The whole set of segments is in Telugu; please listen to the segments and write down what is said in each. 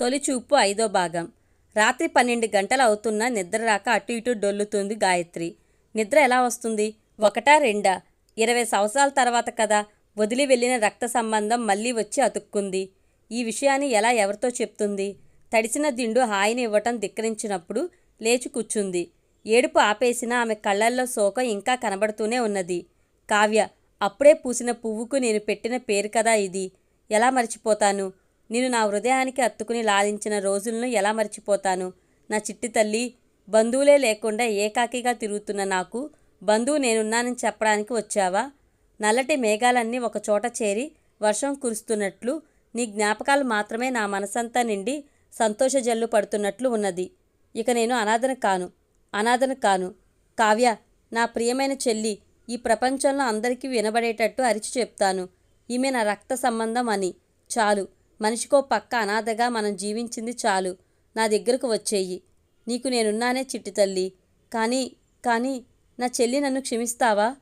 తొలి చూపు ఐదో భాగం. రాత్రి పన్నెండు గంటలు అవుతున్నా నిద్ర రాక అటు ఇటు డొల్లుతుంది గాయత్రి. నిద్ర ఎలా వస్తుంది? ఒకటా రెండా? ఇరవై సంవత్సరాల తర్వాత కదా వదిలి వెళ్ళిన రక్త సంబంధం మళ్ళీ వచ్చి అతుక్కుంది. ఈ విషయాన్ని ఎలా ఎవరితో చెప్తుంది? తడిసిన దిండు హాయిని ఇవ్వటం ధిక్కరించినప్పుడు లేచి కూర్చుంది. ఏడుపు ఆపేసినా ఆమె కళ్ళల్లో శోకం ఇంకా కనబడుతూనే ఉన్నది. కావ్య అప్పుడే పూసిన పువ్వుకు నేను పెట్టిన పేరు కదా ఇది. ఎలా మర్చిపోతాను? నేను నా హృదయానికి అత్తుకుని లాలించిన రోజులను ఎలా మర్చిపోతాను? నా చిట్టి తల్లి బంధువులే లేకుండా ఏకాకిగా తిరుగుతున్న నాకు బంధువు నేనున్నానని చెప్పడానికి వచ్చావా? నల్లటి మేఘాలన్నీ ఒకచోట చేరి వర్షం కురుస్తున్నట్లు నీ జ్ఞాపకాలు మాత్రమే నా మనసంతా నిండి సంతోష జల్లు పడుతున్నట్లు ఉన్నది. ఇక నేను అనాథన కాను అనాథన కాను. కావ్య నా ప్రియమైన చెల్లి ఈ ప్రపంచంలో అందరికీ వినబడేటట్టు అరిచి చెప్తాను. ఈమె నా రక్త సంబంధం అని. చాలు. మనిషికో పక్క అనాథగా మనం జీవించింది చాలు. నా దగ్గరకు వచ్చేయి. నీకు నేనున్నానే చిట్టి తల్లి. కానీ కానీ నా చెల్లి నన్ను క్షమిస్తావా?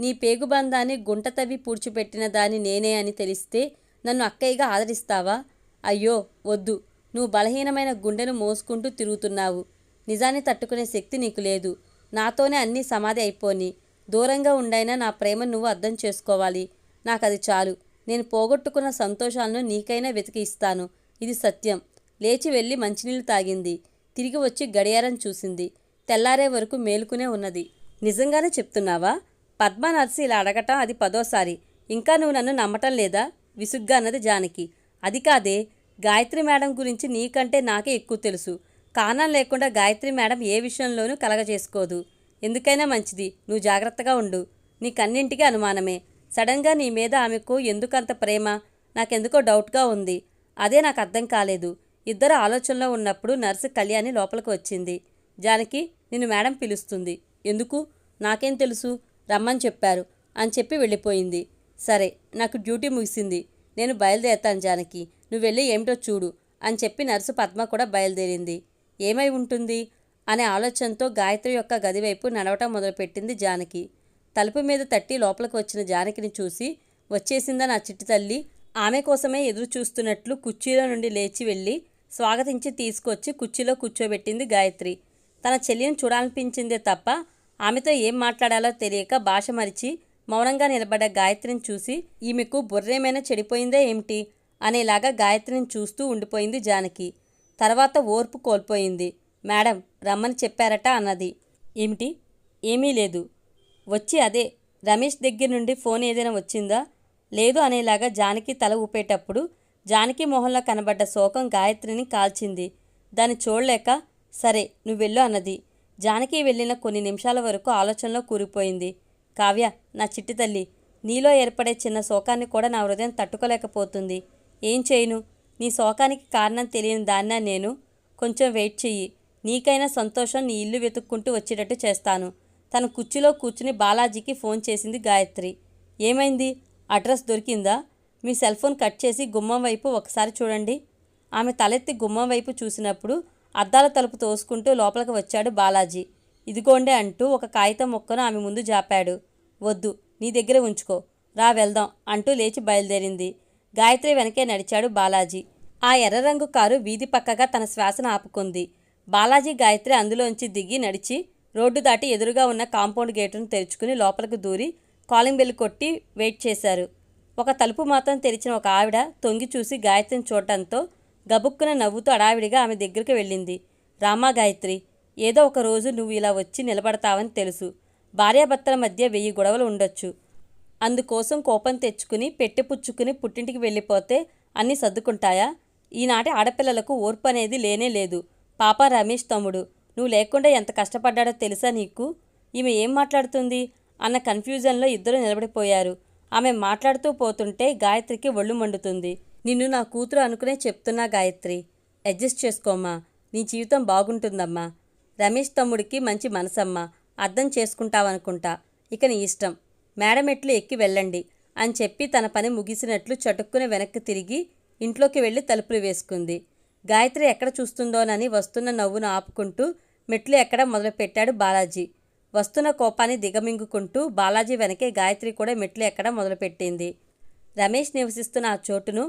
నీ పేగుబంధాన్ని గుంట తవ్వి పూడ్చిపెట్టిన దాని నేనే అని తెలిస్తే నన్ను అక్కయ్యగా ఆదరిస్తావా? అయ్యో వద్దు. నువ్వు బలహీనమైన గుండెను మోసుకుంటూ తిరుగుతున్నావు. నిజాన్ని తట్టుకునే శక్తి నీకు లేదు. నాతోనే అన్నీ సమాధి అయిపోని. దూరంగా ఉండైనా నా ప్రేమ నువ్వు అర్థం చేసుకోవాలి. నాకు అది చాలు. నేను పోగొట్టుకున్న సంతోషాలను నీకైనా వెతికి ఇస్తాను. ఇది సత్యం. లేచి వెళ్ళి మంచినీళ్ళు తాగింది. తిరిగి వచ్చి గడియారం చూసింది. తెల్లారే వరకు మేలుకునే ఉన్నది. నిజంగానే చెప్తున్నావా? పద్మనర్సి ఇలా అడగటం అది పదోసారి. ఇంకా నువ్వు నన్ను నమ్మటం లేదా? విసుగ్గా అన్నది జానకి. అది కాదే గాయత్రి మేడం గురించి నీకంటే నాకే ఎక్కువ తెలుసు. కారణం లేకుండా గాయత్రి మేడం ఏ విషయంలోనూ కలగజేసుకోదు. ఎందుకైనా మంచిది. నువ్వు జాగ్రత్తగా ఉండు. నీకన్నింటికీ అనుమానమే. సడన్గా నీ మీద ఆమెకు ఎందుకంత ప్రేమ? నాకెందుకో డౌట్గా ఉంది. అదే నాకు అర్థం కాలేదు. ఇద్దరు ఆలోచనలో ఉన్నప్పుడు నర్సు కళ్యాణి లోపలికి వచ్చింది. జానకి నిన్ను మేడం పిలుస్తుంది. ఎందుకు? నాకేం తెలుసు? రమ్మని చెప్పారు. అని చెప్పి వెళ్ళిపోయింది. సరే నాకు డ్యూటీ ముగిసింది. నేను బయలుదేరుతాను జానకి. నువ్వు వెళ్ళి ఏమిటో చూడు అని చెప్పి నర్సు పద్మ కూడా బయలుదేరింది. ఏమై ఉంటుంది? అనే ఆలోచనతో గాయత్రి యొక్క గదివైపు నడవటం మొదలుపెట్టింది జానకి. తలుపు మీద తట్టి లోపలికి వచ్చిన జానకిని చూసి వచ్చేసిందా నా చిట్టి తల్లి? ఆమె కోసమే ఎదురు చూస్తున్నట్లు కుర్చీలో నుండి లేచి వెళ్ళి స్వాగతించి తీసుకొచ్చి కుర్చీలో కూర్చోబెట్టింది గాయత్రి. తన చెల్లిని చూడాలనిపించిందే తప్ప ఆమెతో ఏం మాట్లాడాలో తెలియక భాష మరిచి మౌనంగా నిలబడ్డ గాయత్రిని చూసి ఈమెకు బుర్రేమైనా చెడిపోయిందే ఏమిటి? అనేలాగా గాయత్రిని చూస్తూ ఉండిపోయింది జానకి. తర్వాత ఓర్పు కోల్పోయింది. మేడం రమ్మని చెప్పారట అన్నది. ఏమిటి? ఏమీ లేదు. వచ్చి అదే రమేష్ దగ్గర నుండి ఫోన్ ఏదైనా వచ్చిందా? లేదు అనేలాగా జానకి తల ఊపేటప్పుడు జానకి మొహంలో కనబడ్డ శోకం గాయత్రిని కాల్చింది. దాన్ని చూడలేక సరే నువ్వు వెళ్ళు అన్నది. జానకి వెళ్ళిన కొన్ని నిమిషాల వరకు ఆలోచనలో కూరిపోయింది కావ్య నా చిట్టి తల్లి నీలో ఏర్పడే చిన్న శోకాన్ని కూడా నా హృదయం తట్టుకోలేకపోతుంది. ఏం చేయను? నీ శోకానికి కారణం తెలియని దాన్నా నేను. కొంచెం వెయిట్ చెయ్యి. నీకైనా సంతోషం నీ ఇల్లు వెతుక్కుంటూ వచ్చేటట్టు చేస్తాను. తన కుర్చీలో కూర్చుని బాలాజీకి ఫోన్ చేసింది గాయత్రి. ఏమైంది? అడ్రస్ దొరికిందా? మీ సెల్ ఫోన్ కట్ చేసి గుమ్మం వైపు ఒకసారి చూడండి. ఆమె తలెత్తి గుమ్మం వైపు చూసినప్పుడు అద్దాల తలుపు తోసుకుంటూ లోపలికి వచ్చాడు బాలాజీ. ఇదిగోండే అంటూ ఒక కాగితం మొక్కను ఆమె ముందు జాపాడు. వద్దు నీ దగ్గర ఉంచుకో. రా వెళ్దాం అంటూ లేచి బయలుదేరింది. గాయత్రి వెనకే నడిచాడు బాలాజీ. ఆ ఎర్ర రంగు కారు వీధి పక్కగా తన శ్వాసను ఆపుకుంది. బాలాజీ గాయత్రి అందులోంచి దిగి నడిచి రోడ్డు దాటి ఎదురుగా ఉన్న కాంపౌండ్ గేటును తెరుచుకుని లోపలికి దూరి కాలింగ్ బెల్ కొట్టి వెయిట్ చేశారు. ఒక తలుపు మాత్రం తెరిచిన ఒక ఆవిడ తొంగి చూసి గాయత్రిని చూడటంతో గబుక్కున నవ్వుతూ అడావిడిగా ఆమె దగ్గరికి వెళ్ళింది. రామా గాయత్రి ఏదో ఒక రోజు నువ్వు ఇలా వచ్చి నిలబడతావని తెలుసు. భార్యాభర్తల మధ్య వెయ్యి గొడవలు ఉండొచ్చు. అందుకోసం కోపం తెచ్చుకుని పెట్టెపుచ్చుకుని పుట్టింటికి వెళ్ళిపోతే అన్నీ సర్దుకుంటాయా? ఈనాటి ఆడపిల్లలకు ఓర్పు అనేది లేనే లేదు. పాప రమేష్ తమ్ముడు. నువ్వు లేకుండా ఎంత కష్టపడ్డాడో తెలుసా నీకు? ఈమె ఏం మాట్లాడుతుంది? అన్న కన్ఫ్యూజన్లో ఇద్దరు నిలబడిపోయారు. ఆమె మాట్లాడుతూ పోతుంటే గాయత్రికి ఒళ్ళు మండుతుంది. నిన్ను నా కూతురు అనుకునే చెప్తున్నా గాయత్రి. అడ్జస్ట్ చేసుకోమ్మా. నీ జీవితం బాగుంటుందమ్మా. రమేష్ తమ్ముడికి మంచి మనసమ్మా. అర్థం చేసుకుంటావనుకుంటా. ఇక నీ ఇష్టం. మేడం ఎట్లు ఎక్కి వెళ్ళండి అని చెప్పి తన పని ముగిసినట్లు చటుక్కున వెనక్కి తిరిగి ఇంట్లోకి వెళ్ళి తలుపులు వేసుకుంది. గాయత్రి ఎక్కడ చూస్తుందోనని వస్తున్న నవ్వును ఆపుకుంటూ మెట్లు ఎక్కడ మొదలుపెట్టాడు బాలాజీ. వస్తున్న కోపాన్ని దిగమింగుకుంటూ బాలాజీ వెనకే గాయత్రి కూడా మెట్లు ఎక్కడం మొదలుపెట్టింది. రమేష్ నివసిస్తున్న ఆ చోటును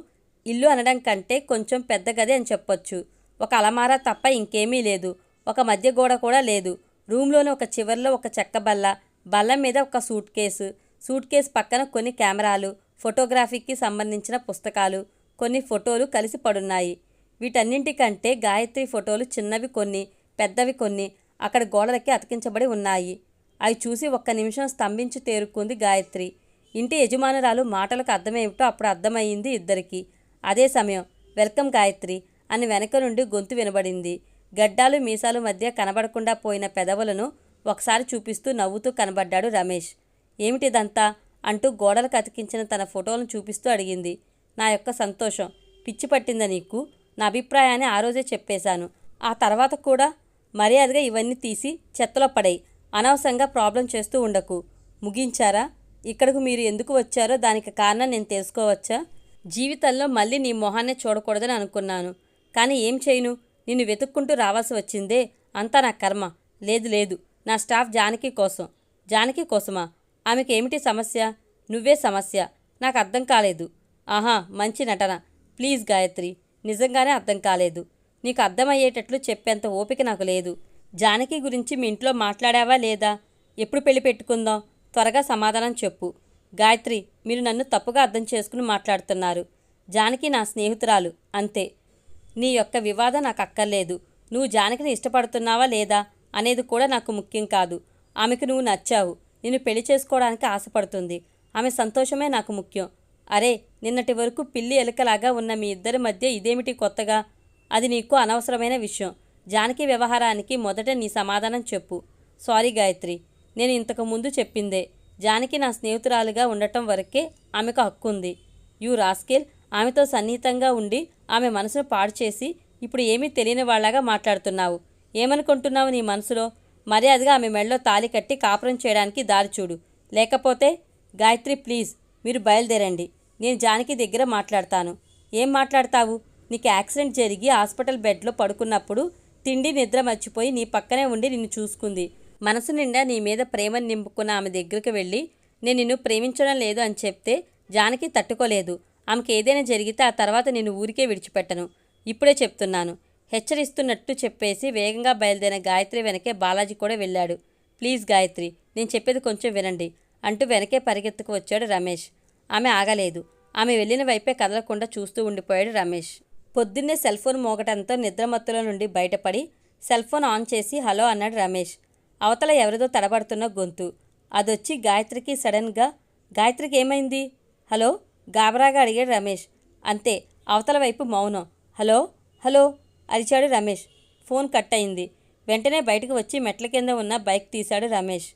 ఇల్లు అనడం కంటే కొంచెం పెద్ద గది అని చెప్పొచ్చు. ఒక అలమారా తప్ప ఇంకేమీ లేదు. ఒక మధ్య గోడ కూడా లేదు. రూమ్లోని ఒక చివర్లో ఒక చెక్క బల్ల బల్ల మీద ఒక సూట్ కేసు. సూట్ కేసు పక్కన కొన్ని కెమెరాలు ఫోటోగ్రఫీకి సంబంధించిన పుస్తకాలు కొన్ని ఫోటోలు కలిసి పడున్నాయి. వీటన్నింటికంటే గాయత్రి ఫోటోలు చిన్నవి కొన్ని పెద్దవి కొన్ని అక్కడ గోడలకి అతికించబడి ఉన్నాయి. అవి చూసి ఒక్క నిమిషం స్తంభించి తేరుకుంది గాయత్రి. ఇంటి యజమానురాలు మాటలకు అర్థమేమిటో అప్పుడు అర్థమయ్యింది ఇద్దరికి. అదే సమయం వెల్కమ్ గాయత్రి అని వెనక నుండి గొంతు వినబడింది. గడ్డాలు మీసాలు మధ్య కనబడకుండా పోయిన పెదవులను ఒకసారి చూపిస్తూ నవ్వుతూ కనబడ్డాడు రమేష్. ఏమిటిదంతా అంటూ గోడలకు అతికించిన తన ఫోటోలను చూపిస్తూ అడిగింది. నా యొక్క సంతోషం. పిచ్చి పట్టిందా నీకు? నా అభిప్రాయాన్ని ఆ రోజే చెప్పేశాను. ఆ తర్వాత కూడా మర్యాదగా ఇవన్నీ తీసి చెత్తలో పడేయి. అనవసరంగా ప్రాబ్లం చేస్తూ ఉండకు. ముగించారా? ఇక్కడకు మీరు ఎందుకు వచ్చారో దానికి కారణం నేను తెలుసుకోవచ్చా? జీవితంలో మళ్ళీ నీ మొహాన్నే చూడకూడదని అనుకున్నాను. కానీ ఏం చేయను? నిన్ను వెతుక్కుంటూ రావాల్సి వచ్చిందే. అంతా నా కర్మ. లేదు లేదు. నా స్టాఫ్ జానకి కోసం. జానకి కోసమా? ఆమెకి ఏమిటి సమస్య? నువ్వే సమస్య. నాకు అర్థం కాలేదు. ఆహా మంచి నటన. ప్లీజ్ గాయత్రి. నిజంగానే అర్థం కాలేదు. నీకు అర్థమయ్యేటట్లు చెప్పేంత ఓపిక నాకు లేదు. జానకి గురించి మీ ఇంట్లో మాట్లాడావా లేదా? ఎప్పుడు పెళ్ళి పెట్టుకుందాం? త్వరగా సమాధానం చెప్పు. గాయత్రి మీరు నన్ను తప్పుగా అర్థం చేసుకుని మాట్లాడుతున్నారు. జానకి నా స్నేహితురాలు అంతే. నీ యొక్క వివాదం నాకు అక్కర్లేదు. నువ్వు జానకిని ఇష్టపడుతున్నావా లేదా అనేది కూడా నాకు ముఖ్యం కాదు. ఆమెకు నువ్వు నచ్చావు. నిన్ను పెళ్ళి చేసుకోవడానికి ఆశపడుతుంది. ఆమె సంతోషమే నాకు ముఖ్యం. అరే నిన్నటి వరకు పిల్లి ఎలుకలాగా ఉన్న మీ ఇద్దరి మధ్య ఇదేమిటి కొత్తగా? అది నీకు అనవసరమైన విషయం. జానకి వ్యవహారానికి మొదట నీ సమాధానం చెప్పు. సారీ గాయత్రి నేను ఇంతకు ముందు చెప్పిందే. జానకి నా స్నేహితురాలుగా ఉండటం వరకే ఆమెకు హక్కు ఉంది యూ రాస్కేల్ ఆమెతో సన్నిహితంగా ఉండి ఆమె మనసును పాడు చేసి ఇప్పుడు ఏమీ తెలియని వాళ్ళగా మాట్లాడుతున్నావు. ఏమనుకుంటున్నావు నీ మనసులో? మర్యాదగా ఆమె మెడలో తాలి కట్టి కాపురం చేయడానికి దారి చూడు. లేకపోతే గాయత్రి ప్లీజ్. మీరు బయలుదేరండి. నేను జానకి దగ్గర మాట్లాడతాను. ఏం మాట్లాడతావు? నీకు యాక్సిడెంట్ జరిగి హాస్పిటల్ బెడ్లో పడుకున్నప్పుడు తిండి నిద్ర మర్చిపోయి నీ పక్కనే ఉండి నిన్ను చూసుకుంది. మనసు నిండా నీ మీద ప్రేమను నింపుకున్న ఆమె దగ్గరికి వెళ్ళి నేను నిన్ను ప్రేమించడం లేదు అని చెప్తే జానకి తట్టుకోలేదు. ఆమెకి ఏదైనా జరిగితే ఆ తర్వాత నేను ఊరికే విడిచిపెట్టను. ఇప్పుడే చెప్తున్నాను. హెచ్చరిస్తున్నట్టు చెప్పేసి వేగంగా బయలుదేరిన గాయత్రి వెనకే బాలాజీ కూడా వెళ్ళాడు. ప్లీజ్ గాయత్రి నేను చెప్పేది కొంచెం వినండి అంటూ వెనకే పరిగెత్తుకు వచ్చాడు రమేష్. ఆమె ఆగలేదు. ఆమె వెళ్ళిన వైపే కదలకుండా చూస్తూ ఉండిపోయాడు రమేష్. పొద్దున్నే సెల్ ఫోన్ మోగటంతో నిద్రమత్తులో నుండి బయటపడి సెల్ ఫోన్ ఆన్ చేసి హలో అన్నాడు రమేష్. అవతల ఎవరిదో తడబడుతున్న గొంతు. అదొచ్చి గాయత్రికి సడన్గా గాయత్రికి ఏమైంది? హలో గాబరాగా అడిగాడు రమేష్. అంతే అవతల వైపు మౌనం. హలో హలో అరిచాడు రమేష్. ఫోన్ కట్ అయింది. వెంటనే బయటకు వచ్చి మెట్ల కింద ఉన్న బైక్ తీశాడు రమేష్.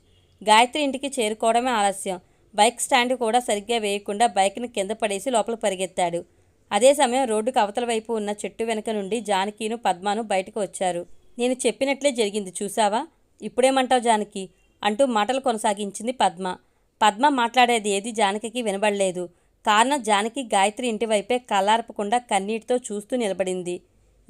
గాయత్రి ఇంటికి చేరుకోవడమే ఆలస్యం. బైక్ స్టాండ్ కూడా సరిగ్గా వేయకుండా బైక్ని కింద పడేసి లోపల పరిగెత్తాడు. అదే సమయం రోడ్డుకు అవతల వైపు ఉన్న చెట్టు వెనుక నుండి జానకిను పద్మాను బయటకు వచ్చారు. నేను చెప్పినట్లే జరిగింది చూసావా ఇప్పుడేమంటావు జానకి? అంటూ మాటలు కొనసాగించింది పద్మ. పద్మ మాట్లాడేది ఏది జానకికి వినబడలేదు. కారణం జానకి గాయత్రి ఇంటి వైపే కళ్ళార్పకుండా కన్నీటితో చూస్తూ నిలబడింది.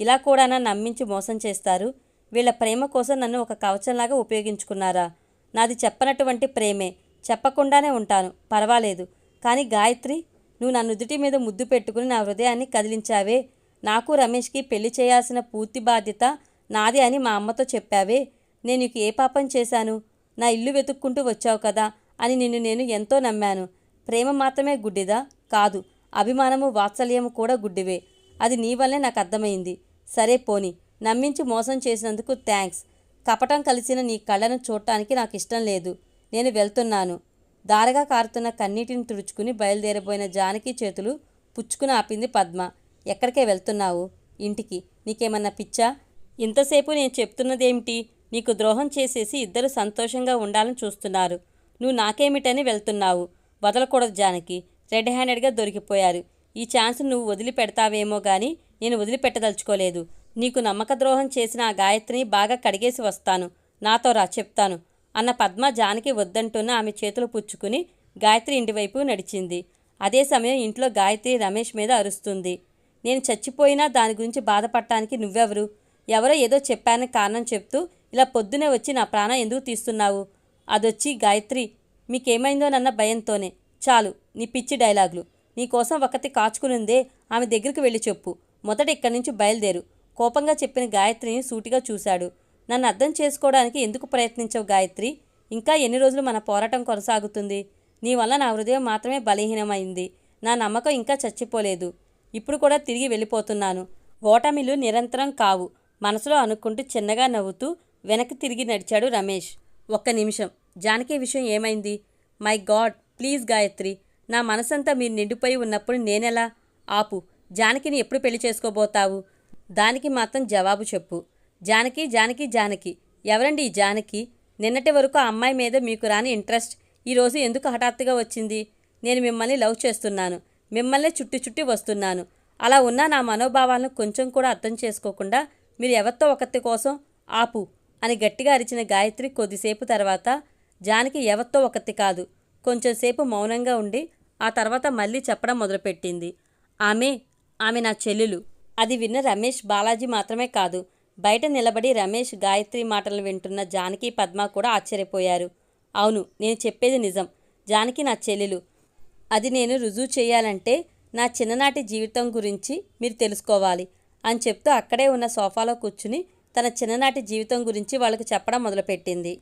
ఇలా కూడానా నమ్మించి మోసం చేస్తారు? వీళ్ళ ప్రేమ కోసం నన్ను ఒక కవచంలాగా ఉపయోగించుకున్నారా? నాది చెప్పనటువంటి ప్రేమే. చెప్పకుండానే ఉంటాను. పర్వాలేదు. కానీ గాయత్రి నువ్వు నా నుదుటి మీద ముద్దు పెట్టుకుని నా హృదయాన్ని కదిలించావే. నాకు రమేష్కి పెళ్ళి చేయాల్సిన పూర్తి బాధ్యత నాది అని మా అమ్మతో చెప్పావే. నేను నీకు ఏ పాపం చేశాను? నా ఇల్లు వెతుక్కుంటూ వచ్చావు కదా అని నిన్ను నేను ఎంతో నమ్మాను. ప్రేమ మాత్రమే గుడ్డిదా? కాదు. అభిమానము వాత్సల్యము కూడా గుడ్డివే. అది నీ వల్లే నాకు అర్థమైంది. సరే పోని. నమ్మించి మోసం చేసినందుకు థ్యాంక్స్. కపటం కలిసిన నీ కళ్ళను చూడటానికి నాకు ఇష్టం లేదు. నేను వెళ్తున్నాను. దారగా కారుతున్న కన్నీటిని తుడుచుకుని బయలుదేరబోయిన జానకి చేతులు పుచ్చుకుని ఆపింది పద్మ. ఎక్కడికే వెళ్తున్నావు? ఇంటికి. నీకేమన్నా పిచ్చా? ఇంతసేపు నేను చెప్తున్నదేమిటి? నీకు ద్రోహం చేసేసి ఇద్దరు సంతోషంగా ఉండాలని చూస్తున్నారు. నువ్వు నాకేమిటని వెళ్తున్నావు? వదలకూడదు జానకి. రెడ్ హ్యాండెడ్గా దొరికిపోయారు. ఈ ఛాన్స్ నువ్వు వదిలిపెడతావేమో కానీ నేను వదిలిపెట్టదలుచుకోలేదు. నీకు నమ్మక ద్రోహం చేసిన ఆ గాయత్రిని బాగా కడిగేసి వస్తాను. నాతో రా చెప్తాను. అన్న పద్మ జానకి వద్దంటున్న ఆమె చేతులు పుచ్చుకుని గాయత్రి ఇంటివైపు నడిచింది. అదే సమయం ఇంట్లో గాయత్రి రమేష్ మీద అరుస్తుంది. నేను చచ్చిపోయినా దాని గురించి బాధపడటానికి నువ్వెవరు? ఎవరో ఏదో చెప్పానని కారణం చెప్తూ ఇలా పొద్దునే వచ్చి నా ప్రాణం ఎందుకు తీస్తున్నావు? అదొచ్చి గాయత్రి మీకేమైందోనన్న భయంతోనే. చాలు నీ పిచ్చి డైలాగులు. నీకోసం ఒకటి కాచుకునిందే ఆమె దగ్గరికి వెళ్ళి చెప్పు. మొదట ఇక్కడి నుంచి బయలుదేరు. కోపంగా చెప్పిన గాయత్రిని సూటిగా చూశాడు. నన్ను అర్థం చేసుకోవడానికి ఎందుకు ప్రయత్నించవు గాయత్రి? ఇంకా ఎన్ని రోజులు మన పోరాటం కొనసాగుతుంది? నీ వల్ల నా హృదయం మాత్రమే బలహీనమైంది. నా నమ్మకం ఇంకా చచ్చిపోలేదు. ఇప్పుడు కూడా తిరిగి వెళ్ళిపోతున్నాను. ఓటమిలు నిరంతరం కావు. మనసులో అనుకుంటూ చిన్నగా నవ్వుతూ వెనక్కి తిరిగి నడిచాడు రమేష్. ఒక్క నిమిషం. జానకి విషయం ఏమైంది? My God! ప్లీజ్ గాయత్రి నా మనసంతా మీరు నిండిపోయి ఉన్నప్పుడు నేనెలా? ఆపు. జానకిని ఎప్పుడు పెళ్ళి చేసుకోబోతావు? దానికి మాత్రం జవాబు చెప్పు. జానకి జానకి జానకి. ఎవరండి ఈ జానకి? నిన్నటి వరకు ఆ అమ్మాయి మీద మీకు రాని ఇంట్రెస్ట్. ఈరోజు ఎందుకు హఠాత్తుగా వచ్చింది? నేను మిమ్మల్ని లవ్ చేస్తున్నాను. మిమ్మల్నే చుట్టి చుట్టి వస్తున్నాను. అలా ఉన్న నా మనోభావాలను కొంచెం కూడా అర్థం చేసుకోకుండా మీరు ఎవరితో ఒకరి కోసం ఆపు అని గట్టిగా అరిచిన గాయత్రి కొద్దిసేపు తర్వాత జానకి ఎవరితో ఒకటి కాదు కొంచెంసేపు మౌనంగా ఉండి ఆ తర్వాత మళ్ళీ చెప్పడం మొదలుపెట్టింది. ఆమె ఆమె నా చెల్లెలు. అది విన్న రమేష్ బాలాజీ మాత్రమే కాదు బయట నిలబడి రమేష్ గాయత్రి మాటలు వింటున్న జానకి పద్మ కూడా ఆశ్చర్యపోయారు. అవును నేను చెప్పేది నిజం. జానకి నా చెల్లెలు. అది నేను రుజువు చేయాలంటే నా చిన్ననాటి జీవితం గురించి మీరు తెలుసుకోవాలి అని చెప్తూ అక్కడే ఉన్న సోఫాలో కూర్చుని తన చిన్ననాటి జీవితం గురించి వాళ్ళకు చెప్పడం మొదలుపెట్టింది.